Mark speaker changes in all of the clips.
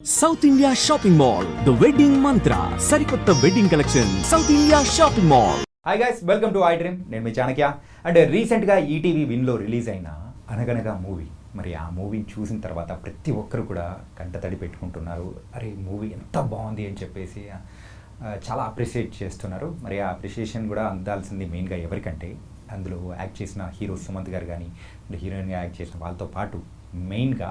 Speaker 1: South India shopping mall the wedding Mantra సరికొత్త wedding collection south India shopping mall
Speaker 2: hi guys welcome to I dream నేను మీ Chanakya and రీసెంట్గా ETV విన్లో release అయిన Anaganaga movie మరి ఆ మూవీని చూసిన తర్వాత ప్రతి ఒక్కరు కూడా కంట తడి పెట్టుకుంటున్నారు. అరే మూవీ ఎంత బాగుంది అని చెప్పేసి చాలా అప్రిషియేట్ చేస్తున్నారు. మరి ఆ అప్రిషియేషన్ కూడా అందాల్సింది మెయిన్గా ఎవరికంటే అందులో యాక్ట్ చేసిన హీరో సుమంత్ గారు కానీ హీరోయిన్గా యాక్ట్ చేసిన వాళ్ళతో పాటు మెయిన్గా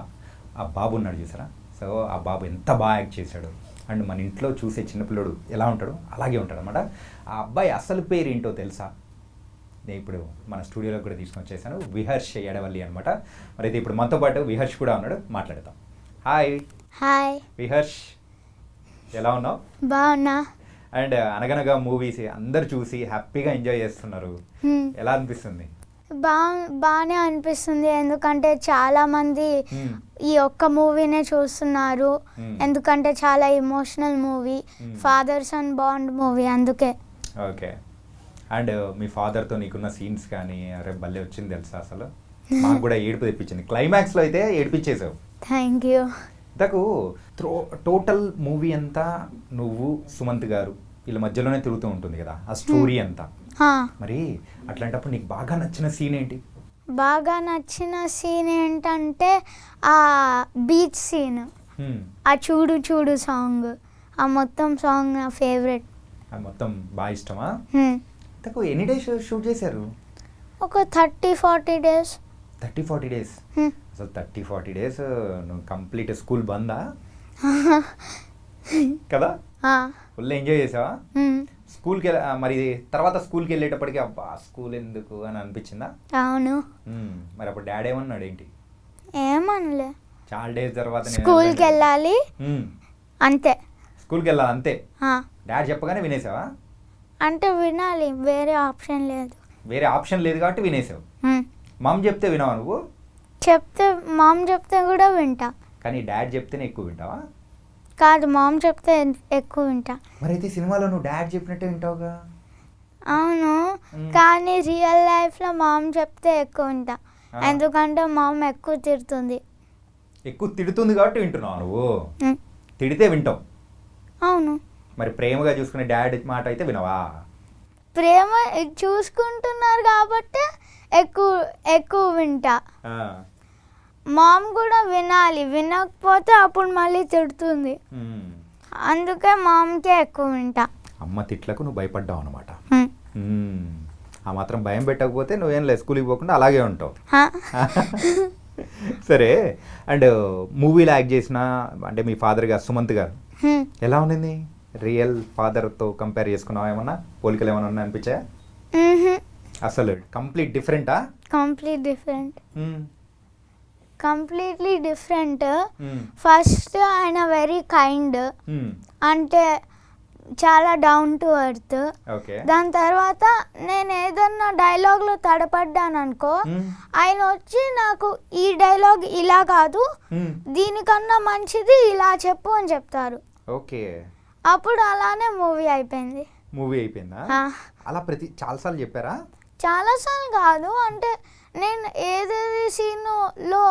Speaker 2: ఆ బాబు ఉన్నాడు చూసారా? సో ఆ బాబు ఎంత బాగా యాక్ట్ చేశాడు. అండ్ మన ఇంట్లో చూసే చిన్నపిల్లడు ఎలా ఉంటాడో అలాగే ఉంటాడు అనమాట ఆ అబ్బాయి అసలు పేరు ఏంటో తెలుసా? నేను ఇప్పుడు మన స్టూడియోలో కూడా తీసుకొని వచ్చేసాను విహర్ష్ ఎడవల్లి అనమాట మరి అయితే ఇప్పుడు మనతో పాటు విహర్ష్ కూడా ఉన్నాడు. మాట్లాడతాం హాయ్.
Speaker 3: హాయ్.
Speaker 2: విహర్ష్ ఎలా ఉన్నావు?
Speaker 3: బాగున్నా.
Speaker 2: అండ్ అనగనగా మూవీస్ అందరు చూసి హ్యాపీగా ఎంజాయ్ చేస్తున్నారు. ఎలా అనిపిస్తుంది?
Speaker 3: బా బాగానే అనిపిస్తుంది. ఎందుకంటే చాలా మంది. ఈ ఒక్క మూవీనే చూస్తున్నారు. ఎందుకంటే చాలా emotional movie. Fathers and bond movie అందుకే.
Speaker 2: ఓకే. అండ్ మీ ఫాదర్తో నీకున్న సీన్స్ కానీ అరే భలే వచ్చింది తెలుసా అసలు? మాకు కూడా ఏడుపు తెప్పించింది. క్లైమాక్స్లో అయితే ఏడిపించేసావు
Speaker 3: థ్యాంక్ యూ.
Speaker 2: ఇంతకు త్రో టోటల్ మూవీ అంతా నువ్వు సుమంత్ గారు వీళ్ళ మధ్యలోనే తిరుగుతూ ఉంటుంది కదా ఆ స్టోరీ అంతా. మరి అట్లాంటప్పుడు నీకు బాగా నచ్చిన సీన్ ఏంటి?
Speaker 3: బాగా నచ్చిన సీన్ ఏంటంటే ఆ బీచ్ సీన్. ఆ చూడు చూడు సాంగ్ ఆ మొత్తం సాంగ్ నా ఫేవరెట్
Speaker 2: అది మొత్తం బాగా ఇష్టమా. ఇంతకు ఎన్ని డేస్ షూట్ చేశారు?
Speaker 3: ఒక thirty forty days
Speaker 2: thirty forty days అసలు థర్టీ ఫార్టీ డేస్ నువ్వు కంప్లీట్ స్కూల్ బందా? కదా? ఫుల్ ఎంజాయ్ చేసావా? స్కూల్కి మరి తర్వాత స్కూల్కి వెళ్ళేటప్పటికి అబ్బా స్కూల్ ఎందుకు అని అనిపించిందా?
Speaker 3: అవును.
Speaker 2: మరి అప్పుడు డాడీ ఏమన్నాడు ఏంటి?
Speaker 3: ఏమనలే.
Speaker 2: చాలా డేస్ తర్వాత
Speaker 3: స్కూల్కి. వెళ్ళాలి. అంతే.
Speaker 2: స్కూల్కి వెళ్ళాలి అంతే. డాడీ చెప్పగానే వినేసావా?
Speaker 3: అంటే వినాలి వేరే ఆప్షన్ లేదు.
Speaker 2: వేరే ఆప్షన్ లేదు కాబట్టి వినేసావు. మమ్ చెప్తే వినావా నువ్వు?
Speaker 3: చెప్తే మామ్ చెప్తే కూడా వింటా.
Speaker 2: కానీ డాడ్ చెప్తేనే ఎక్కువ వింటావా?
Speaker 3: కాదు మామ్ చెప్తే ఎక్కువ వింటా.
Speaker 2: మరి అయితే సినిమాలో నువ్వు డాడ్ చెప్పినట్టే వింటావుగా?
Speaker 3: అవును. కానీ రియల్ లైఫ్లో మామ్ చెప్తే ఎక్కువ వింటా. ఎందుకంటే మామ్ ఎక్కువ తిడుతుంది.
Speaker 2: ఎక్కువ తిడుతుంది కాబట్టి వింటున్నావు నువ్వు. తిడితే వింటావు.
Speaker 3: అవును.
Speaker 2: మరి ప్రేమగా చూసుకునే డాడ్ మాట అయితే వినవా?
Speaker 3: ప్రేమ చూసుకుంటున్నారు కాబట్టి ఎక్కువ ఎక్కువ వింటా. మామ్ కూడా వినాలి. వినకపోతే అప్పుడు మళ్ళీ తిడుతుంది. అందుకే మామ్కే ఎక్కువ వింటా.
Speaker 2: అమ్మ తిట్లకు నువ్వు భయపడ్డావు అనమాట. ఆ మాత్రం భయం పెట్టకపోతే నువ్వేం లేదు స్కూల్కి పోకుండా అలాగే ఉంటావు. సరే. అండ్ మూవీలో యాక్ట్ చేసిన అంటే మీ ఫాదర్ గారు సుమంత్ గారు. ఎలా ఉండింది? రియల్ ఫాదర్తో కంపేర్ చేసుకున్నావా ఏమన్నా? పోలికలు ఏమన్నా ఉన్నాయి అనిపించాయా
Speaker 3: మ్హూ.
Speaker 2: అసలు complete డిఫరెంటా?
Speaker 3: Complete different. Completely different. First ఆయన వెరీ కైండ్. అంటే చాలా డౌన్ టు ఎర్త్. దాని తర్వాత నేను ఏదన్నా డైలాగ్లో తడపడ్డాను అనుకో
Speaker 2: Hmm.
Speaker 3: ఆయన వచ్చి నాకు ఈ డైలాగ్ ఇలా కాదు దీనికన్నా మంచిది ఇలా చెప్పు అని చెప్తారు.
Speaker 2: ఓకే.
Speaker 3: అప్పుడు అలానే మూవీ అయిపోయింది.
Speaker 2: మూవీ అయిపోయిందా? అలా ప్రతి చాలాసార్లు చెప్పారా?
Speaker 3: చాలాసార్లు కాదు అంటే నేను ఏదేది సీన్లో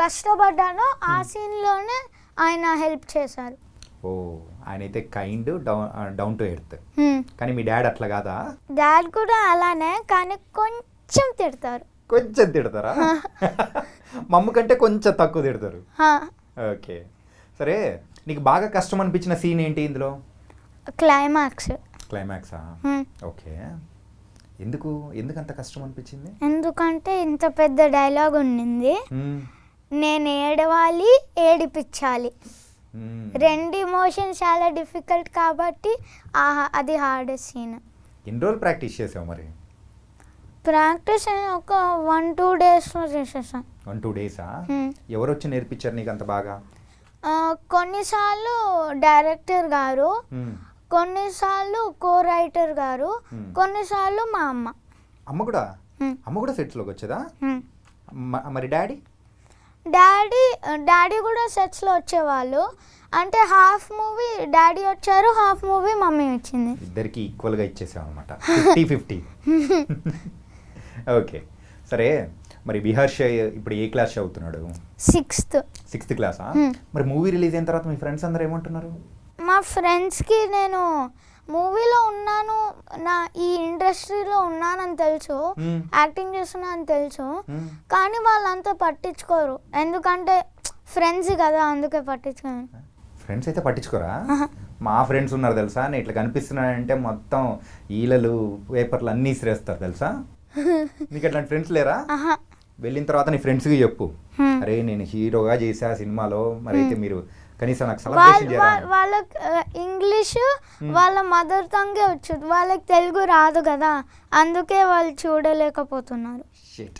Speaker 3: కష్టపడ్డానో ఆ సీన్లోనే ఆయన హెల్ప్ చేశారు.
Speaker 2: ఓ ఆయన అయితే kind down down to earth.
Speaker 3: Hmm.
Speaker 2: కానీ మీ డాడ్ అట్లా కాదా?
Speaker 3: డాడ్ కూడా అలానే కానీ కొంచెం తిడతారు.
Speaker 2: కొంచెం తిడతారా? మమ్మ కంటే కొంచెం తక్కువ తిడతారు. ఓకే. సరే నీకు బాగా కష్టం అనిపించిన సీన్ ఏంటి ఇందులో?
Speaker 3: క్లైమాక్స్
Speaker 2: క్లైమాక్సా
Speaker 3: హ్మ్.
Speaker 2: ఓకే. ఎందుకు? ఎందుకు అంత కష్టం అనిపించింది?
Speaker 3: ఎందుకంటే ఇంత పెద్ద డైలాగ్ ఉండింది. నేను ఏడవాలి ఏడిపించాలి. రెండు ఇమోషన్స్ చాలా డిఫికల్ట్ కాబట్టి అది హార్డెస్ట్ సీన్
Speaker 2: ఎన్ని రోజులు ప్రాక్టీస్ చేసావు మరి?
Speaker 3: ప్రాక్టీస్ ఒక వన్ టూ డేస్లో చేసేసాను
Speaker 2: వన్ టూ డేసా. ఎవరు వచ్చి నేర్పించారు నీకు అంత బాగా
Speaker 3: కొన్నిసార్లు డైరెక్టర్ గారు. కొన్నిసార్లు కో రైటర్ గారు
Speaker 2: Hmm.
Speaker 3: కొన్నిసార్లు మా అమ్మ.
Speaker 2: అమ్మ కూడా?
Speaker 3: Hmm.
Speaker 2: అమ్మ కూడా సెట్స్లోకి వచ్చేదా?
Speaker 3: Hmm.
Speaker 2: మరి డాడీ?
Speaker 3: డాడీ డాడీ కూడా సెట్స్లో వచ్చేవాళ్ళు. అంటే హాఫ్ మూవీ డాడీ వచ్చారు హాఫ్ మూవీ మమ్మీ వచ్చింది.
Speaker 2: ఇద్దరికి ఈక్వల్గా ఇచ్చేసాం అనమాట ఫిఫ్టీ ఫిఫ్టీ ఓకే. సరే మరి విహర్ష ఇప్పుడు ఏ క్లాస్ చదువుతున్నాడు?
Speaker 3: సిక్స్త్
Speaker 2: సిక్స్త్ క్లాసా. మరి మూవీ రిలీజ్ అయిన తర్వాత మీ ఫ్రెండ్స్ అందరూ ఏమంటున్నారు?
Speaker 3: మా ఫ్రెండ్స్కి నేను మూవీలో ఉన్నాను నా ఈ ఇండస్ట్రీలో ఉన్నానని తెలుసు. యాక్టింగ్ చేస్తున్నా అని తెలుసు. కానీ వాళ్ళంతా పట్టించుకోరు. ఎందుకంటే ఫ్రెండ్స్ కదా అందుకే పట్టించుకోరు
Speaker 2: ఫ్రెండ్స్ అయితే పట్టించుకోరా. మా ఫ్రెండ్స్ ఉన్నారు తెలుసా? నేను ఇట్లా కనిపిస్తున్నానంటే మొత్తం ఈలలు పేపర్లు అన్నీ ఇసిరేస్తారు తెలుసా? నీకు అట్లాంటి ఫ్రెండ్స్ లేరా? వెళ్ళిన తర్వాత నీ ఫ్రెండ్స్కి చెప్పు. అరే నేను హీరోగా చేసా సినిమాలో మరి అయితే మీరు కనీసం నాకు సెలబ్రేషన్
Speaker 3: వాళ్ళ- వాళ్ళకి ఇంగ్లీష్ వాళ్ళ మదర్ టంగే వచ్చు వాళ్ళకి తెలుగు రాదు కదా. అందుకే వాళ్ళు చూడలేకపోతున్నారు.
Speaker 2: షిట్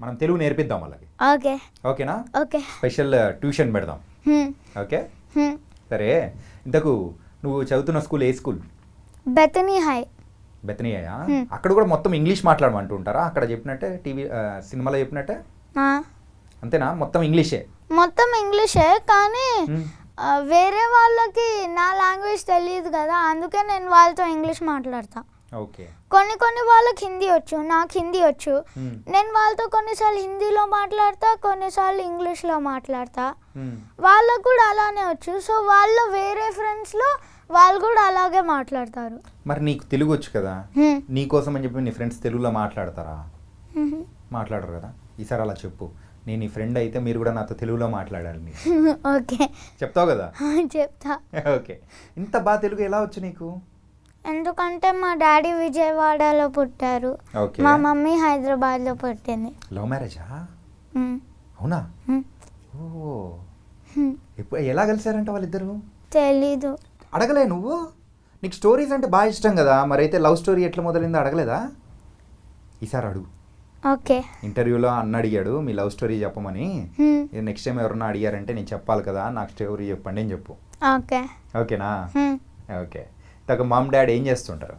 Speaker 2: మనం తెలుగు నేర్పిద్దాం వాళ్ళకి.
Speaker 3: ఓకే.
Speaker 2: ఓకేనా?
Speaker 3: ఓకే.
Speaker 2: స్పెషల్ ట్యూషన్ పెడదాం.
Speaker 3: హ్మ్,
Speaker 2: ఓకే?
Speaker 3: హ్మ్.
Speaker 2: సరే. ఇంతకు నువ్వు చదువుతున్న స్కూల్ ఏ స్కూల్?
Speaker 3: బెతనీ హై.
Speaker 2: బెతనీయా
Speaker 3: Hmm.
Speaker 2: అక్కడ కూడా మొత్తం ఇంగ్లీష్ మాట్లాడమంటూ ఉంటారా అక్కడ చెప్పినట్టే టీవీ సినిమాలో చెప్పినట్టే?
Speaker 3: ఆ,
Speaker 2: అంతేనా? మొత్తం ఇంగ్లీషే.
Speaker 3: మొత్తం ఇంగ్లీషే కానీ వేరే వాళ్ళకి నా లాంగ్వేజ్ తెలియదు కదా అందుకే నేను వాళ్ళతో ఇంగ్లీష్ మాట్లాడతా.
Speaker 2: ఓకే.
Speaker 3: కొన్ని కొన్ని వాళ్ళకి హిందీ వచ్చు నాకు హిందీ వచ్చు. నేను వాళ్ళతో కొన్నిసార్లు హిందీలో మాట్లాడతా కొన్నిసార్లు ఇంగ్లీష్లో మాట్లాడతా. వాళ్ళకు కూడా అలానే వచ్చు సో వాళ్ళ వేరే ఫ్రెండ్స్లో వాళ్ళు కూడా అలాగే మాట్లాడతారు.
Speaker 2: మరి నీకు తెలుగు వచ్చు కదా?
Speaker 3: హ్మ్.
Speaker 2: నీ కోసం అని చెప్పి నీ ఫ్రెండ్స్ తెలుగులో మాట్లాడతారా. మాట్లాడరు కదా? ఈసారి అలా చెప్పు. నేను నీ ఫ్రెండ్ అయితే మీరు కూడా నాతో తెలుగులో మాట్లాడాలి మీరు.
Speaker 3: ఓకే.
Speaker 2: చెప్తావు కదా?
Speaker 3: చెప్తా.
Speaker 2: ఓకే. ఇంత బాగా తెలుగు ఎలా వచ్చు నీకు?
Speaker 3: ఎందుకంటే మా డాడీ విజయవాడలో పుట్టారు. మా మమ్మీ హైదరాబాద్లో పుట్టింది.
Speaker 2: లవ్ మ్యారేజా. అవునా. ఓ. ఎప్పుడు ఎలా కలిసారంట వాళ్ళిద్దరు?
Speaker 3: తెలీదు.
Speaker 2: అడగలే నువ్వు? నీకు స్టోరీస్ అంటే బాగా ఇష్టం కదా. మరైతే లవ్ స్టోరీ ఎట్లా మొదలైందో అడగలేదా? ఈసారి అడుగు.
Speaker 3: ఓకే.
Speaker 2: ఇంటర్వ్యూలో అన్న అడిగాడు మీ లవ్ స్టోరీ చెప్పమని. నెక్స్ట్ టైం ఎవరన్నా అడిగారంటే నేను చెప్పాలి కదా నాకు స్టోరీ చెప్పండి అని చెప్పు.
Speaker 3: ఓకే.
Speaker 2: ఓకేనా. ఓకే. ఇంతకు మామ్ డాడీ ఏం చేస్తుంటారు?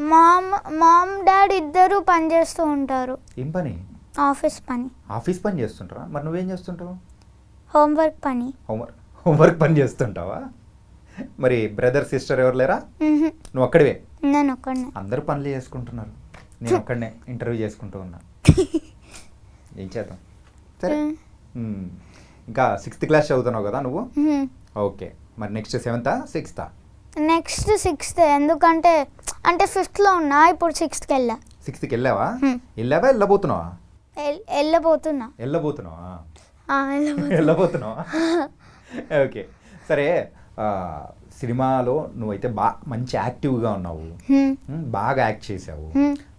Speaker 3: మామ్ మామ్ డాడ్ ఇద్దరు పని చేస్తూ ఉంటారు.
Speaker 2: ఏం పని?
Speaker 3: ఆఫీస్ పని.
Speaker 2: ఆఫీస్ పని చేస్తుంటారా? మరి నువ్వేం చేస్తుంటావు?
Speaker 3: హోంవర్క్ పని.
Speaker 2: హోంవర్క్ హోంవర్క్ పని చేస్తుంటావా? మరి బ్రదర్ సిస్టర్ ఎవరు లేరా. నువ్వు ఒక్కడివే?
Speaker 3: నేను ఒక్కడినే.
Speaker 2: అందరూ పనులు చేసుకుంటున్నారు. నేను ఒక్కడనే ఇంటర్వ్యూ చేసుకుంటూ ఉన్నా. ఏం చేద్దాం? సరే. ఇంకా సిక్స్త్ క్లాస్ చదువుతున్నావు కదా నువ్వు. ఓకే. మరి నెక్స్ట్ సెవెంతా సిక్స్తా?
Speaker 3: Next sixth. ఎందుకంటే అంటే ఫిఫ్త్లో ఉన్నా ఇప్పుడు సిక్స్త్కి వెళ్ళా
Speaker 2: సిక్స్త్కి వెళ్ళావా. వెళ్ళావా వెళ్ళబోతున్నావా
Speaker 3: వెళ్ళబోతున్నా.
Speaker 2: వెళ్ళబోతున్నావా. వెళ్ళబోతున్నావా? ఓకే. సరే ఆ, సినిమాలో నువ్వైతే బా మంచి యాక్టివ్గా ఉన్నావు. బాగా యాక్ట్ చేసావు.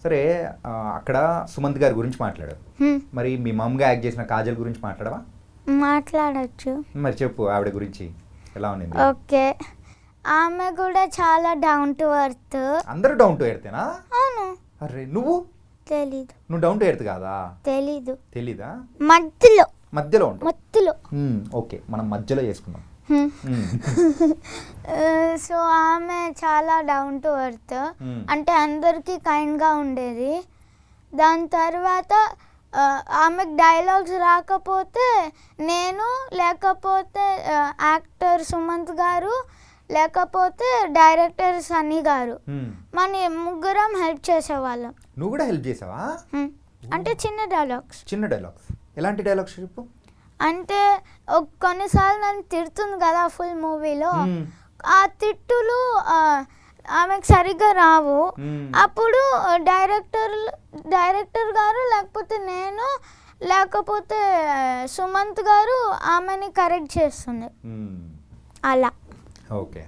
Speaker 2: సరే అక్కడ సుమంత్ గారి గురించి మాట్లాడావు.
Speaker 3: హ్మ్.
Speaker 2: మరి మీ మమ్మగా యాక్ట్ చేసిన కాజల్ గురించి మాట్లాడవా?
Speaker 3: మాట్లాడచ్చు.
Speaker 2: మరి చెప్పు ఆవిడ గురించి ఎలా ఉంది
Speaker 3: ఓకే. ఆమె కూడా చాలా డౌన్ టు అర్త్
Speaker 2: అందరూ డౌన్ టు ఎర్తేనా
Speaker 3: అవును.
Speaker 2: అరే నువ్వు?
Speaker 3: తెలీదు.
Speaker 2: నువ్వు డౌన్ టు ఎర్త్ కాదా?
Speaker 3: తెలీదు.
Speaker 2: తెలీదా?
Speaker 3: మధ్యలో.
Speaker 2: మధ్యలో
Speaker 3: మధ్యలో
Speaker 2: ఓకే. మనం మధ్యలో చేసుకుందాం.
Speaker 3: సో ఆమె చాలా డౌన్ టు ఎర్త్
Speaker 2: Hmm.
Speaker 3: అంటే అందరికీ కైండ్గా ఉండేది. దాని తర్వాత ఆ, ఆమెకు డైలాగ్స్ రాకపోతే నేను లేకపోతే యాక్టర్ సుమంత్ గారు లేకపోతే డైరెక్టర్ సన్నీ గారు.
Speaker 2: మ్మ్.
Speaker 3: మన ముగ్గురం హెల్ప్ చేసేవాళ్ళం.
Speaker 2: నువ్వు కూడా హెల్ప్ చేసావా?
Speaker 3: Hmm. అంటే చిన్న డైలాగ్స్
Speaker 2: చిన్న డైలాగ్స్ ఎలాంటి డైలాగ్స్ చెప్పు?
Speaker 3: అంటే కొన్నిసార్లు నన్ను తిడుతుంది కదా ఫుల్ మూవీలో. ఆ తిట్టులు ఆమెకు సరిగ్గా రావు. అప్పుడు డైరెక్టర్ డైరెక్టర్ గారు లేకపోతే నేను లేకపోతే సుమంత్ గారు ఆమెని కరెక్ట్ చేస్తుంది. అలా.
Speaker 2: ఓకే.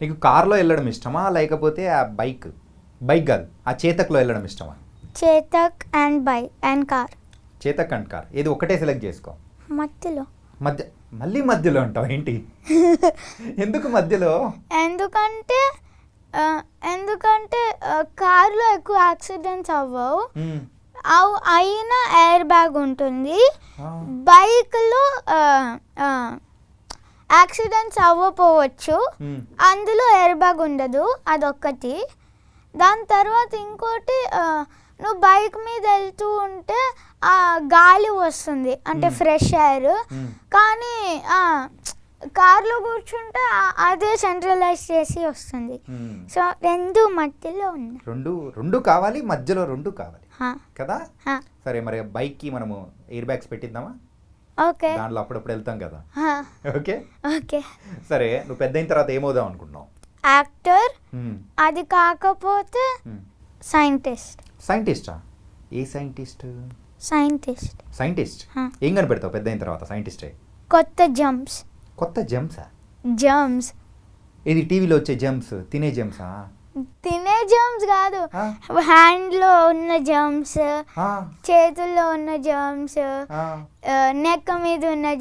Speaker 2: నీకు కార్లో వెళ్ళడం ఇష్టమా? లేకపోతే ఆ బైక్ బైక్ కాదు ఆ చేతక్లో వెళ్ళడం ఇష్టమా?
Speaker 3: Chetak and bike and car.
Speaker 2: Chetak and car. ఏది ఒకటే సెలెక్ట్ చేసుకో.
Speaker 3: మధ్యలో
Speaker 2: మధ్య మళ్ళీ మధ్యలో ఉంటావు ఏంటి? ఎందుకు మధ్యలో?
Speaker 3: ఎందుకంటే ఎందుకంటే కార్లో ఎక్కువ యాక్సిడెంట్స్ అవ్వవు. అయినా ఎయిర్ బ్యాగ్ ఉంటుంది. బైక్లో యాక్సిడెంట్స్ అవ్వపోవచ్చు. అందులో ఎయిర్ బ్యాగ్ ఉండదు అదొక్కటి. దాని తర్వాత ఇంకోటి నువ్వు బైక్ మీద వెళ్తూ ఉంటే ఆ గాలి వస్తుంది. అంటే. Fresh air. కానీ ఆ, కార్లో కూర్చుంటే అదే సెంట్రలైజ్ చేసి వస్తుంది. సో రెండు మధ్యలో ఉన్నాయి.
Speaker 2: రెండు రెండు కావాలి మధ్యలో రెండు కావాలి. కదా. సరే మరి బైక్కి మనము ఎయిర్ బ్యాగ్స్ పెట్టిద్దామా?
Speaker 3: ఓకే.
Speaker 2: దాంట్లో అప్పుడప్పుడు వెళ్తాం కదా. ఓకే?
Speaker 3: ఓకే.
Speaker 2: సరే నువ్వు పెద్ద అయిన తర్వాత ఏమవుదాం అనుకుంటున్నావు?
Speaker 3: యాక్టర్. అది కాకపోతే. సైంటిస్ట్.
Speaker 2: సైంటిస్టా? ఏ సైంటిస్ట్?
Speaker 3: సైంటిస్ట్.
Speaker 2: సైంటిస్ట్. ఏం కనిపెడతావు పెద్ద అయిన తర్వాత సైంటిస్టే?
Speaker 3: కొత్త జంప్స్
Speaker 2: కొత్త జమ్సా?
Speaker 3: జమ్స్.
Speaker 2: ఇది టీవీలో వచ్చే జమ్స్? తినే జమ్సా?
Speaker 3: తినే జమ్స్ కాదు.
Speaker 2: ఆ?
Speaker 3: హ్యాండ్లో ఉన్న జమ్స్
Speaker 2: ఆ,
Speaker 3: చేతుల్లో ఉన్న జమ్స్
Speaker 2: ఆ,
Speaker 3: నెక్ మీద ఉన్న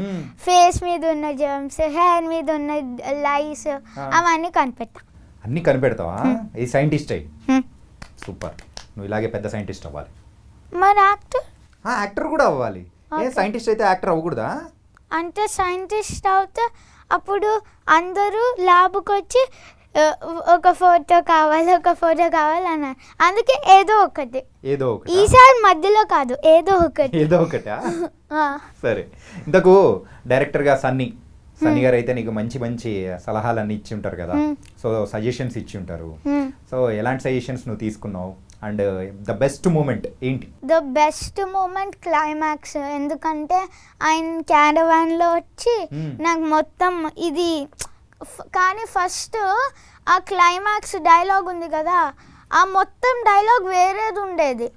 Speaker 2: మ్మ్.
Speaker 3: ఫేస్ మీద ఉన్న జమ్స్ హెయిర్ మీద ఉన్న లైస్. అవన్నీ కనిపెడతా.
Speaker 2: అన్నీ కనిపెడతావా? ఈ సైంటిస్ట్? అయ్యి సూపర్. నువ్వు ఇలాగే పెద్ద సైంటిస్ట్ అవ్వాలి.
Speaker 3: మరి యాక్టర్?
Speaker 2: ఆ, యాక్టర్ కూడా అవ్వాలి. ఏ. సైంటిస్ట్ అయితే యాక్టర్ అవ్వకూడదా?
Speaker 3: అంటే సైంటిస్ట్ అవుతే అప్పుడు అందరూ ల్యాబ్కి వచ్చి ఆ, ఒక ఫోటో కావాలి ఒక ఫోటో కావాలి అన్నారు. అందుకే ఏదో ఒకటి.
Speaker 2: ఏదో ఒకటి.
Speaker 3: ఈసారి మధ్యలో కాదు ఏదో ఒకటి.
Speaker 2: ఏదో ఒకటా
Speaker 3: ఆ,
Speaker 2: సరే. ఇంతకు డైరెక్టర్గా సన్నీ సన్నీ గారు అయితే నీకు మంచి మంచి సలహాలన్నీ ఇచ్చి ఉంటారు కదా. సో సజెషన్స్ ఇచ్చి ఉంటారు. సో ఎలాంటి సజెషన్స్ నువ్వు తీసుకున్నావు? అండ్ ద బెస్ట్ మూమెంట్ ఏంటి?
Speaker 3: The best moment climax. ఎందుకంటే ఆయన క్యారవాన్లో వచ్చి. నాకు మొత్తం ఇది కానీ ఫస్ట్ ఆ క్లైమాక్స్ డైలాగ్ ఉంది కదా ఆ మొత్తం డైలాగ్ వేరేది ఉండేది.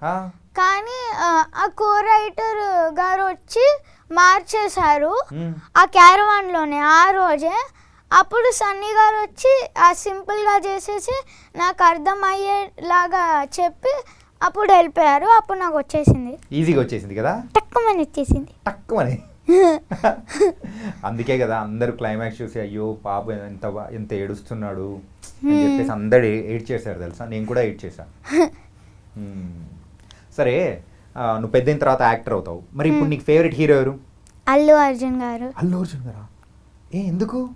Speaker 3: కానీ ఆ, ఆ కో రైటర్ గారు వచ్చి మార్చేశారు. ఆ క్యారవాన్లోనే ఆ రోజే అప్పుడు సన్నీ గారు వచ్చి ఆ సింపుల్గా చేసేసి నాకు అర్థమయ్యేలాగా చెప్పి అప్పుడు వెళ్ళిపోయారు అప్పుడు నాకు వచ్చేసింది.
Speaker 2: ఈజీగా వచ్చేసింది కదా?
Speaker 3: తక్కువని వచ్చేసింది.
Speaker 2: తక్కువని? అందుకే కదా అందరూ క్లైమాక్స్ చూసి అయ్యో పాప ఎంత ఎంత ఏడుస్తున్నాడు? అని చెప్పేసి అందరు ఎయిట్ చేశారు తెలుసా? నేను కూడా ఎయిట్ చేశాను. సరే నువ్వు పెద్ద అయిన తర్వాత యాక్టర్ అవుతావు. మరి ఇప్పుడు నీకు ఫేవరెట్ హీరో ఎవరు?
Speaker 3: అల్లు అర్జున్ గారు.
Speaker 2: అల్లు అర్జున్ గారా? ఏ ఎందుకు?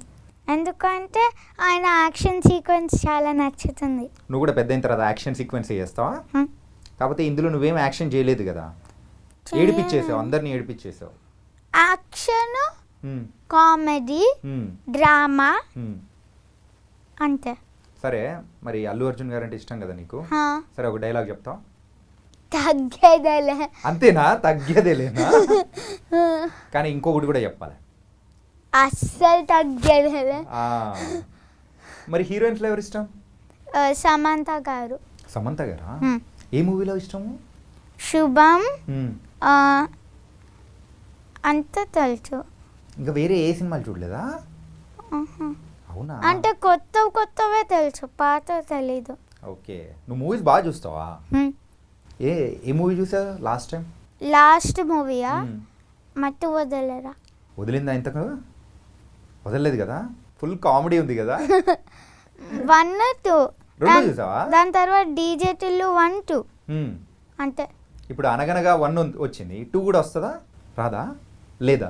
Speaker 3: ఎందుకంటే ఆయన యాక్షన్ సీక్వెన్స్ చాలా నచ్చుతుంది.
Speaker 2: నువ్వు కూడా పెద్ద అయిన తర్వాత యాక్షన్ సీక్వెన్స్ చేస్తావా. కాకపోతే ఇందులో నువ్వేం యాక్షన్ చేయలేదు కదా. ఏడిపించేసావు అందరినీ ఏడిపించేసావు.
Speaker 3: యాక్షన్. కామెడీ. డ్రామా. అంతే.
Speaker 2: సరే మరి అల్లు అర్జున్ గారు అంటే ఇష్టం కదా నీకు? సరే ఒక డైలాగ్ చెప్తావు?
Speaker 3: తగ్గేదేలే.
Speaker 2: అంతేనా? తగ్గేదేలేనా? కానీ ఇంకొకటి కూడా చెప్పాలి.
Speaker 3: అస్సలు తగ్గేదేలే.
Speaker 2: మరి హీరోయిన్స్లో ఎవరు ఇష్టం?
Speaker 3: సమంత గారు.
Speaker 2: సమంత గారా. ఏ మూవీలో ఇష్టము?
Speaker 3: శుభం. అంత తెలుసు
Speaker 2: ఇంకా వేరే ఏ సినిమాలు చూడలేదా. అవునా?
Speaker 3: అంటే కొత్త కొత్తవే తెలుసు పాత తెలీదు.
Speaker 2: ఓకే. నువ్వు మూవీస్ బాగా చూస్తావా. ఏ ఏ మూవీ చూసా లాస్ట్ టైం
Speaker 3: లాస్ట్ మూవీయా మట్టు వదలరా.
Speaker 2: వదిలిందా ఇంతకు? వదలలేదు కదా? ఫుల్ కామెడీ ఉంది కదా?
Speaker 3: వన్ టూ
Speaker 2: రెండు చూసావా?
Speaker 3: దాని తర్వాత డీజే టిల్లు వన్ టూ. అంతే.
Speaker 2: ఇప్పుడు అనగనగా వన్ వచ్చింది. టూ కూడా వస్తుందా? రాదా? లేదా?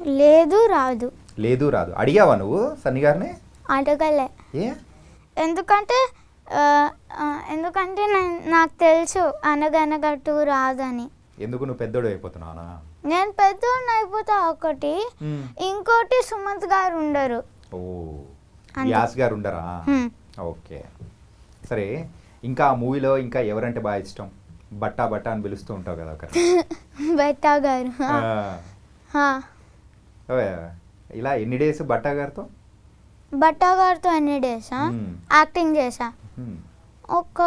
Speaker 3: లేదు రాదు.
Speaker 2: లేదు రాదు. అడిగావా నువ్వు సన్ని గారిని?
Speaker 3: అడగలే.
Speaker 2: ఏ?
Speaker 3: ఎందుకంటే ఎందుకంటే నేను- నాకు తెలుసు అనగనగా టూ రాదని.
Speaker 2: ఎందుకు నువ్వు పెద్దోడు అయిపోతున్నావునా
Speaker 3: నేను? పెద్దోడిని అయిపోతా ఒకటి. ఇంకోటి సుమంత్ గారు ఉండరు.
Speaker 2: ఓ. వ్యాస్ గారు ఉండరా. ఓకే. సరే ఇంకా ఆ మూవీలో ఇంకా ఎవరంటే బాగా ఇష్టం? బట్టా బట్టా అని పిలుస్తూ ఉంటావు కదా ఒకరు
Speaker 3: బెట్టా గారు.
Speaker 2: ఇలా ఎన్ని డేస్ బట్టా గారితో?
Speaker 3: బట్టా గారితో ఎన్ని డేస్. యాక్టింగ్ చేసా. ఒక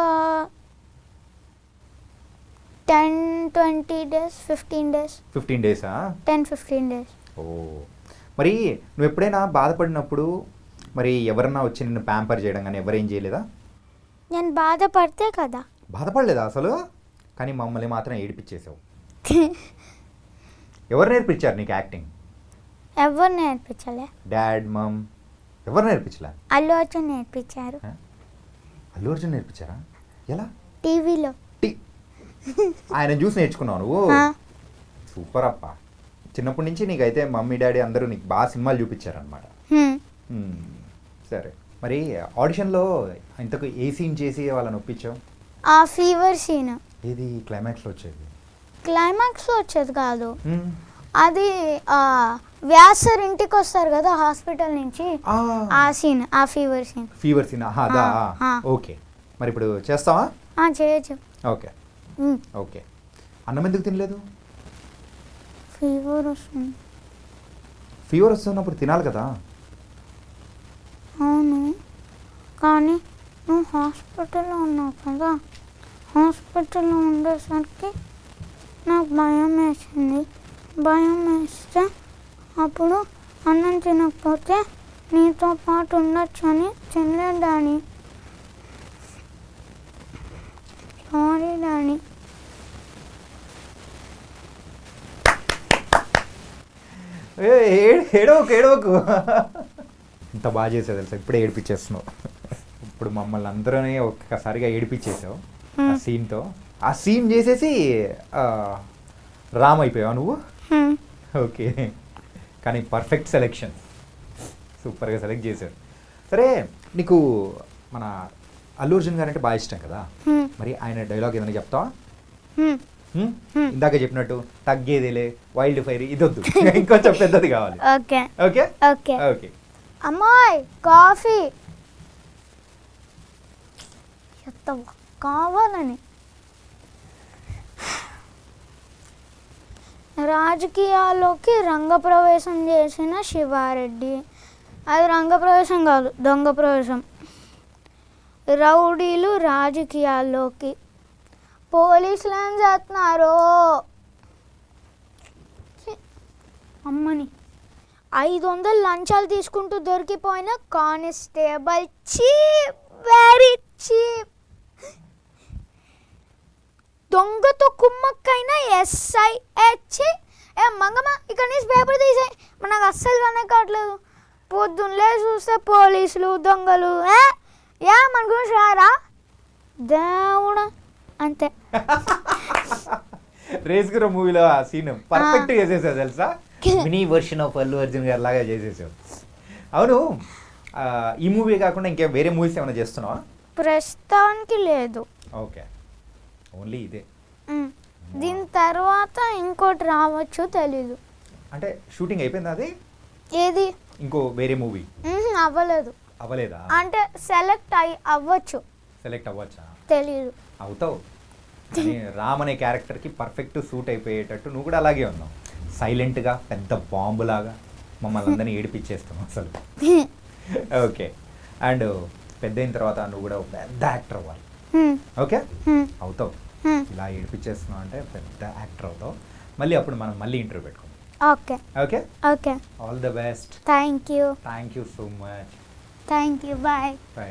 Speaker 3: ten twenty days fifteen days
Speaker 2: fifteen డేసా
Speaker 3: టెన్ ఫిఫ్టీన్ డేస్
Speaker 2: ఓ. మరి నువ్వు ఎప్పుడైనా బాధపడినప్పుడు మరి ఎవరన్నా వచ్చి నిన్ను ప్యాంపర్ చేయడం కానీ ఎవరేం చేయలేదా?
Speaker 3: నేను బాధపడితే కదా.
Speaker 2: బాధపడలేదా అసలు? కానీ మమ్మల్ని మాత్రం ఏడిపించేసావు ఎవరు నేర్పించారు నీకు యాక్టింగ్
Speaker 3: ఎవరు నేర్పించలే?
Speaker 2: డాడ్ మమ్ ఎవరు నేర్పించలే?
Speaker 3: అల్లు అర్జున్ నేర్పించారు?
Speaker 2: అల్లు అర్జున్ నేర్పించారా? ఎలా?
Speaker 3: టీవీలో.
Speaker 2: ఆయన చూసి నేర్చుకున్నావు నువ్వు. సూపర్ అప్ప. చిన్నప్పటి నుంచి నీకైతే మమ్మీ డాడీ అందరూ నీకు బాగా సినిమాలు చూపించారనమాట. సరే. మరి ఆడిషన్లో ఇంతకు ఏ సీన్ చేసి వాళ్ళని ఒప్పించావు?
Speaker 3: ఆ ఫీవర్ సీన్.
Speaker 2: ఏది? క్లైమాక్స్లో వచ్చేది?
Speaker 3: క్లైమాక్స్లో వచ్చేది కాదు. అది వ్యాస్ సార్ ఇంటికి వస్తారు కదా హాస్పిటల్ నుంచి. ఆ. సీన్ ఆ ఫీవర్ సీన్.
Speaker 2: ఫీవర్ సీన్ అదా. ఓకే. మరి ఇప్పుడు చేస్తావా?
Speaker 3: ఆ, చేయొచ్చు.
Speaker 2: ఓకే. ఓకే. అన్నం ఎందుకు తినలేదు?
Speaker 3: ఫీవర్ వస్తుంది.
Speaker 2: ఫీవర్ వస్తున్నప్పుడు తినాలి కదా?
Speaker 3: అవును. కానీ నువ్వు హాస్పిటల్లో ఉన్నావు కదా హాస్పిటల్లో ఉండేసరికి నాకు భయం వేసింది. భయం వేస్తే అప్పుడు అన్నం తినకపోతే నీతో పాటు ఉండొచ్చు అని తినలేదు డానీ సారీ
Speaker 2: ఏడ్- ఏడవకు ఏడవకు. ఇంత బాగా చేసావు తెలుసా? ఇప్పుడే ఏడిపించేస్తున్నావు. ఇప్పుడు మమ్మల్ని అందరూనే ఒక్కసారిగా ఏడిపించేసావు ఆ. సీన్తో. ఆ సీన్ చేసేసి రామ్ అయిపోయావు నువ్వు. ఓకే. కానీ పర్ఫెక్ట్ సెలెక్షన్ సూపర్గా సెలెక్ట్ చేశారు సరే నీకు మన అల్లు అర్జున్ గారు అంటే బాగా ఇష్టం కదా. మరి ఆయన డైలాగ్ ఏదైనా చెప్తావా. ఇందాక చెప్పినట్టు తగ్గేదేలే వైల్డ్ ఫైర్ ఇదొద్దు. ఇంకొంచెం పెద్దది కావాలి.
Speaker 3: ఓకే.
Speaker 2: ఓకే?
Speaker 3: ఓకే.
Speaker 2: ఓకే.
Speaker 3: అమ్మాయి కాఫీ. కావాలని. రాజకీయాల్లోకి రంగప్రవేశం చేసిన శివారెడ్డి. అది రంగప్రవేశం కాదు దొంగ ప్రవేశం. రౌడీలు రాజకీయాల్లోకి. పోలీసులు ఏం చేస్తున్నారు అమ్మని. ఐదు వందలు లంచాలు తీసుకుంటూ దొరికిపోయిన కానిస్టేబుల్ చీప్ వెరీ చీప్ దొంగతో కుమ్మక్కైన ఎస్ఐ హెచ్ ఏ మంగమ్మ ఇక్కడ నుంచి పేపర్ తీసే మనకు అస్సలు కనే కావట్లేదు పొద్దున్నలే చూస్తే పోలీసులు దొంగలు ఏ? ఏ మన గురించి రారా? దేవుడా అంతే.
Speaker 2: రేస్ గుర మూవీలో ఆ సీన్ పర్ఫెక్ట్ చేసేసావు తెలుసా? Mini version of Allu Arjun గారి లాగా చేసేసావు. అవును ఈ మూవీ కాకుండా ఇంకేం వేరే మూవీస్ ఏమైనా చేస్తున్నావా?
Speaker 3: ప్రస్తుతానికి లేదు.
Speaker 2: ఓకే. ఓన్లీ ఇదే.
Speaker 3: దీని తర్వాత ఇంకోటి రావచ్చు తెలీదు.
Speaker 2: అంటే షూటింగ్ అయిపోయిందా అది?
Speaker 3: ఏది?
Speaker 2: ఇంకో వేరే మూవీ.
Speaker 3: అవ్వలేదు.
Speaker 2: అవ్వలేదా?
Speaker 3: అంటే సెలెక్ట్ అయి అవ్వచ్చు.
Speaker 2: సెలెక్ట్ అవ్వచ్చా?
Speaker 3: తెలీదు.
Speaker 2: అవుతావు. రామ్ అనే క్యారెక్టర్కి పర్ఫెక్ట్ సూట్ అయిపోయేటట్టు నువ్వు కూడా అలాగే ఉన్నావు. సైలెంట్గా పెద్ద బాంబు లాగా మమ్మల్ని అందరినీ ఏడిపించేస్తావు అసలు. ఓకే. అండ్ పెద్ద అయిన తర్వాత నువ్వు కూడా ఒక పెద్ద యాక్టర్ అవ్వాలి. ఓకే? అవుతావు. ఇలా ఏడిపించేస్తున్నావు అంటే పెద్ద యాక్టర్ అవుతావు. మళ్ళీ అప్పుడు మనం మళ్ళీ ఇంటర్వ్యూ పెట్టుకుందాం.
Speaker 3: Okay.
Speaker 2: Okay?
Speaker 3: Okay.
Speaker 2: All the best
Speaker 3: thank you
Speaker 2: thank you so much
Speaker 3: thank you bye
Speaker 2: bye